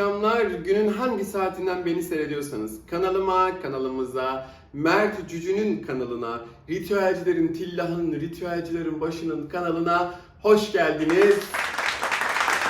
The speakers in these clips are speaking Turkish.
Akşamlar. Günün hangi saatinden beni seyrediyorsanız kanalıma, kanalımıza, Mert Cücü'nün kanalına, ritüelcilerin, tillahın, ritüelcilerin başının kanalına hoş geldiniz.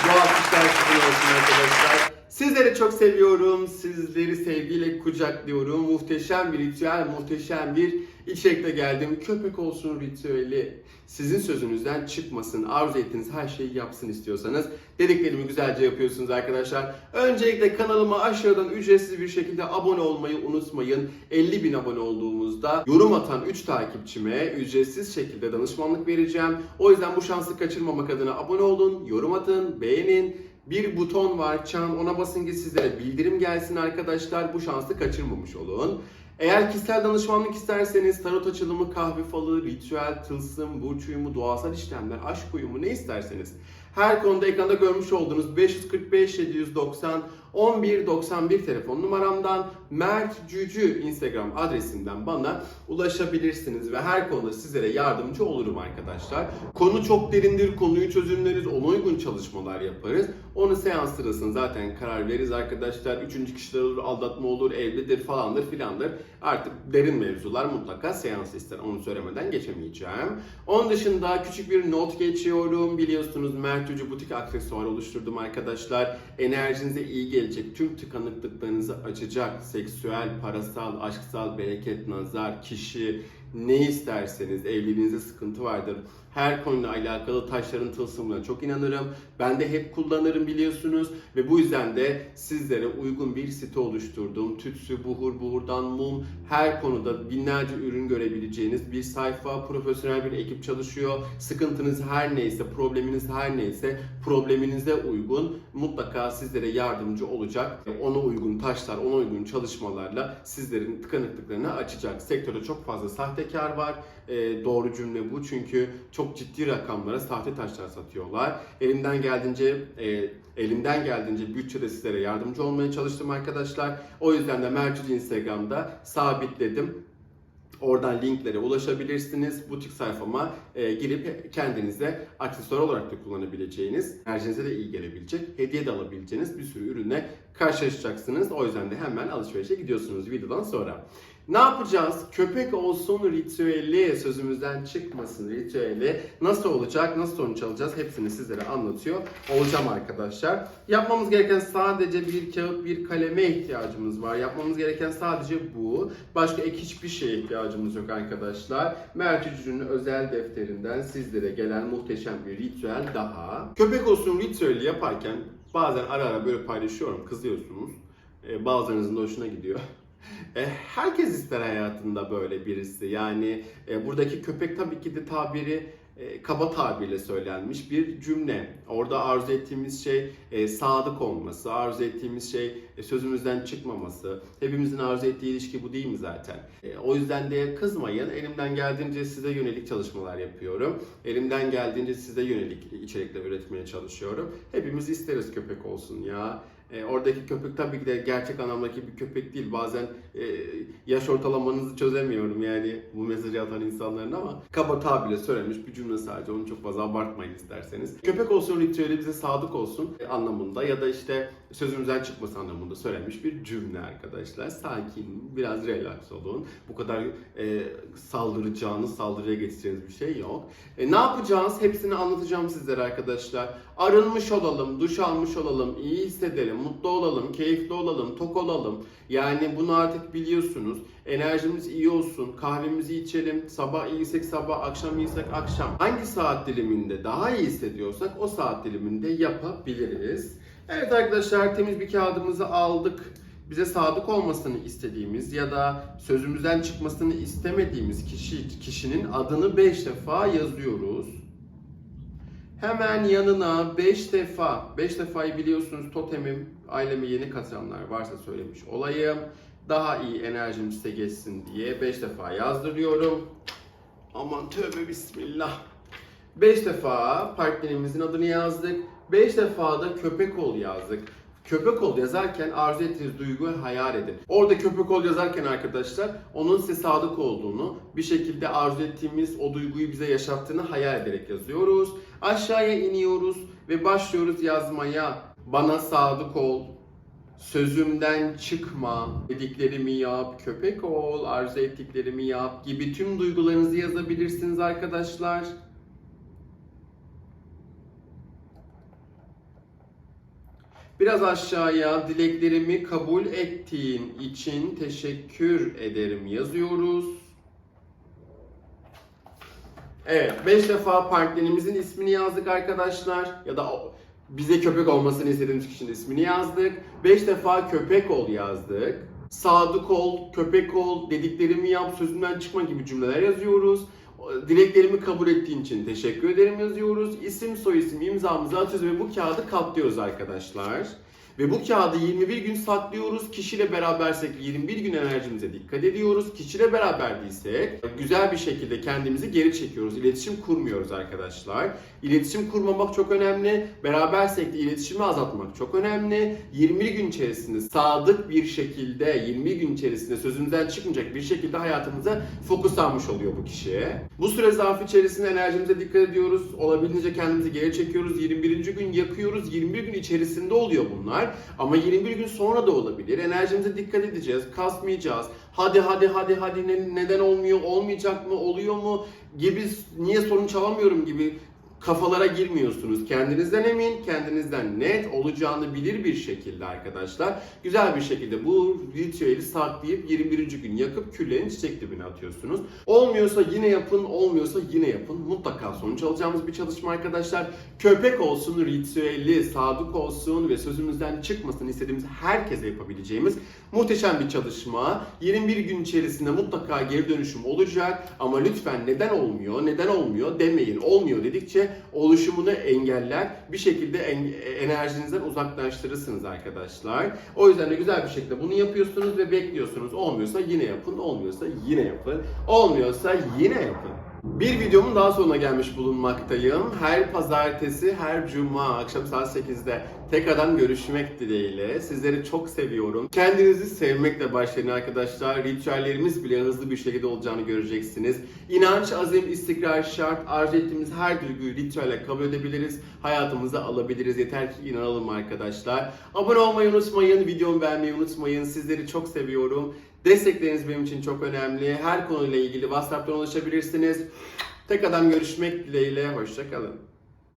Bu alkışlar sizin olsun arkadaşlar. Sizleri çok seviyorum. Sizleri sevgiyle kucaklıyorum. Muhteşem bir ritüel, muhteşem bir içerikle geldim. Köpek olsun ritüeli. Sizin sözünüzden çıkmasın. Arzu ettiğiniz her şeyi yapsın istiyorsanız dediklerimi güzelce yapıyorsunuz arkadaşlar. Öncelikle kanalıma aşağıdan ücretsiz bir şekilde abone olmayı unutmayın. 50 bin abone olduğumuzda yorum atan 3 takipçime ücretsiz şekilde danışmanlık vereceğim. O yüzden bu şansı kaçırmamak adına abone olun, yorum atın, beğenin. Bir buton var çan ona basın ki sizlere bildirim gelsin arkadaşlar. Bu şansı kaçırmamış olun. Eğer kişisel danışmanlık isterseniz tarot açılımı, kahve falı, ritüel, tılsım, burç uyumu, doğasal işlemler, aşk uyumu ne isterseniz her konuda ekranda görmüş olduğunuz 545 790 1191 telefon numaramdan Mert Cücü Instagram adresimden bana ulaşabilirsiniz ve her konuda sizlere yardımcı olurum arkadaşlar. Konu çok derindir, konuyu çözümleriz, ona uygun çalışmalar yaparız. Onu seans sırasında zaten karar veririz arkadaşlar. Üçüncü kişiler olur, aldatma olur, evlidir falandır filandır. Artık derin mevzular mutlaka seans ister. Onu söylemeden geçemeyeceğim. Onun dışında küçük bir not geçiyorum. Biliyorsunuz Mert Cücü butik aksesuar oluşturdum arkadaşlar. Enerjinize iyi gelecek, tüm tıkanıklıklarınızı açacak, seksüel, parasal, aşksal, bereket, nazar, kişi, ne isterseniz evliliğinizde sıkıntı vardır. Her konuyla alakalı taşların tılsımına çok inanırım. Ben de hep kullanırım biliyorsunuz ve bu yüzden de sizlere uygun bir site oluşturdum. Tütsü, buhur, buhurdan mum her konuda binlerce ürün görebileceğiniz bir sayfa, profesyonel bir ekip çalışıyor. Sıkıntınız her neyse, probleminiz her neyse probleminize uygun mutlaka sizlere yardımcı olacak. Ona uygun taşlar, ona uygun çalışmalarla sizlerin tıkanıklıklarını açacak. Sektörde çok fazla sahtekar var. Ee, doğru cümle bu çünkü çok ciddi rakamlara sahte taşlar satıyorlar. Elimden geldiğince e, elimden geldiğince bütçede sizlere yardımcı olmaya çalıştım arkadaşlar. O yüzden de Mercury Instagram'da sabitledim. Oradan linklere ulaşabilirsiniz. Butik sayfama e, girip kendinize aksesuar olarak da kullanabileceğiniz, enerjinize de iyi gelebilecek, hediye de alabileceğiniz bir sürü ürünle karşılaşacaksınız. O yüzden de hemen alışverişe gidiyorsunuz videodan sonra. Ne yapacağız? Köpek olsun ritüeli, sözümüzden çıkmasın ritüeli. Nasıl olacak, nasıl sonuç alacağız hepsini sizlere anlatıyor olacağım arkadaşlar. Yapmamız gereken sadece bir kağıt, bir kaleme ihtiyacımız var. Yapmamız gereken sadece bu. Başka ek hiçbir şeye ihtiyacımız yok arkadaşlar. Mertücü'nün özel defterinden sizlere gelen muhteşem bir ritüel daha. Köpek olsun ritüeli yaparken bazen ara ara böyle paylaşıyorum, kızıyorsunuz. Ee, bazılarınızın da hoşuna gidiyor. E, herkes ister hayatında böyle birisi. Yani e, buradaki köpek tabii ki de tabiri e, kaba tabirle söylenmiş bir cümle. Orada arzu ettiğimiz şey sadık olması, arzu ettiğimiz şey sözümüzden çıkmaması. Hepimizin arzu ettiği ilişki bu değil mi zaten? O yüzden de kızmayın. Elimden geldiğince size yönelik çalışmalar yapıyorum. Elimden geldiğince size yönelik içerikler üretmeye çalışıyorum. Hepimiz isteriz köpek olsun ya. E, oradaki köpek tabii ki de gerçek anlamdaki bir köpek değil. Bazen e, yaş ortalamanızı çözemiyorum yani bu mesajı atan insanların ama kaba tabirle söylenmiş bir cümle sadece. Onu çok fazla abartmayın isterseniz. Köpek olsun ritüeli bize sadık olsun anlamında ya da işte sözümüzden çıkması anlamında söylenmiş bir cümle arkadaşlar. Sakin, biraz relax olun. Bu kadar e, saldıracağınız, saldırıya geçeceğiniz bir şey yok. E, ne yapacağız? Hepsini anlatacağım sizlere arkadaşlar. Arınmış olalım, duş almış olalım, iyi hissedelim, mutlu olalım, keyifli olalım, tok olalım. Yani bunu artık biliyorsunuz. Enerjimiz iyi olsun, kahvemizi içelim, sabah iyiysek sabah, akşam iyiysek akşam. Hangi saat diliminde daha iyi hissediyorsak o saat diliminde yapabiliriz. Evet arkadaşlar temiz bir kağıdımızı aldık bize sadık olmasını istediğimiz ya da sözümüzden çıkmasını istemediğimiz kişi kişinin adını 5 defa yazıyoruz. Hemen yanına 5 defa, 5 defayı biliyorsunuz totemim, aileme yeni katılanlar varsa söylemiş olayım. Daha iyi enerjim size geçsin diye 5 defa yazdırıyorum. Aman tövbe bismillah. 5 defa partnerimizin adını yazdık. 5 defa da köpek ol yazdık. Köpek ol yazarken arzu ettiğiniz duyguyu hayal edin. Orada köpek ol yazarken arkadaşlar onun size sadık olduğunu, bir şekilde arzu ettiğimiz o duyguyu bize yaşattığını hayal ederek yazıyoruz. Aşağıya iniyoruz ve başlıyoruz yazmaya. Bana sadık ol, sözümden çıkma, dediklerimi yap, köpek ol, arzu ettiklerimi yap gibi tüm duygularınızı yazabilirsiniz arkadaşlar. Biraz aşağıya dileklerimi kabul ettiğin için teşekkür ederim yazıyoruz. Evet, 5 defa partnerimizin ismini yazdık arkadaşlar. Ya da bize köpek olmasını istediğimiz kişinin ismini yazdık. 5 defa köpek ol yazdık. Sadık ol, köpek ol, dediklerimi yap, sözümden çıkma gibi cümleler yazıyoruz. Dileklerimi kabul ettiğin için teşekkür ederim yazıyoruz. İsim, soyisim, imzamızı atıyoruz ve bu kağıdı katlıyoruz arkadaşlar. Ve bu kağıdı 21 gün saklıyoruz. Kişiyle berabersek 21 gün enerjimize dikkat ediyoruz. Kişiyle beraber değilsek güzel bir şekilde kendimizi geri çekiyoruz. İletişim kurmuyoruz arkadaşlar. İletişim kurmamak çok önemli. Berabersek de iletişimi azaltmak çok önemli. 20 gün içerisinde sadık bir şekilde 20 gün içerisinde sözümüzden çıkmayacak bir şekilde hayatımıza fokuslanmış oluyor bu kişiye. Bu süre zarfı içerisinde enerjimize dikkat ediyoruz. Olabildiğince kendimizi geri çekiyoruz. 21. gün yakıyoruz. 21 gün içerisinde oluyor bunlar. Ama 21 gün sonra da olabilir. Enerjimize dikkat edeceğiz. Kasmayacağız. Hadi hadi hadi hadi ne- neden olmuyor? Olmayacak mı? Oluyor mu? Gibi niye sorun çalamıyorum gibi kafalara girmiyorsunuz. Kendinizden emin, kendinizden net olacağını bilir bir şekilde arkadaşlar. Güzel bir şekilde bu ritüeli saklayıp 21. gün yakıp küllerin çiçek dibine atıyorsunuz. Olmuyorsa yine yapın, olmuyorsa yine yapın. Mutlaka sonuç alacağımız bir çalışma arkadaşlar. Köpek olsun, ritüeli, sadık olsun ve sözümüzden çıkmasın istediğimiz herkese yapabileceğimiz muhteşem bir çalışma. 21 gün içerisinde mutlaka geri dönüşüm olacak ama lütfen neden olmuyor, neden olmuyor demeyin. Olmuyor dedikçe oluşumunu engeller. Bir şekilde en- enerjinizden uzaklaştırırsınız arkadaşlar. O yüzden de güzel bir şekilde bunu yapıyorsunuz ve bekliyorsunuz. Olmuyorsa yine yapın, olmuyorsa yine yapın. Olmuyorsa yine yapın. Bir videomun daha sonuna gelmiş bulunmaktayım. Her pazartesi, her cuma akşam saat 8'de tekrardan görüşmek dileğiyle. Sizleri çok seviyorum. Kendinizi sevmekle başlayın arkadaşlar. Ritüellerimiz bile hızlı bir şekilde olacağını göreceksiniz. İnanç, azim, istikrar şart. Arzu ettiğimiz her duyguyu ritüelle kabul edebiliriz. Hayatımıza alabiliriz. Yeter ki inanalım arkadaşlar. Abone olmayı unutmayın. Videomu beğenmeyi unutmayın. Sizleri çok seviyorum. Destekleriniz benim için çok önemli. Her konuyla ilgili WhatsApp'tan ulaşabilirsiniz. Tekrardan görüşmek dileğiyle. Hoşçakalın.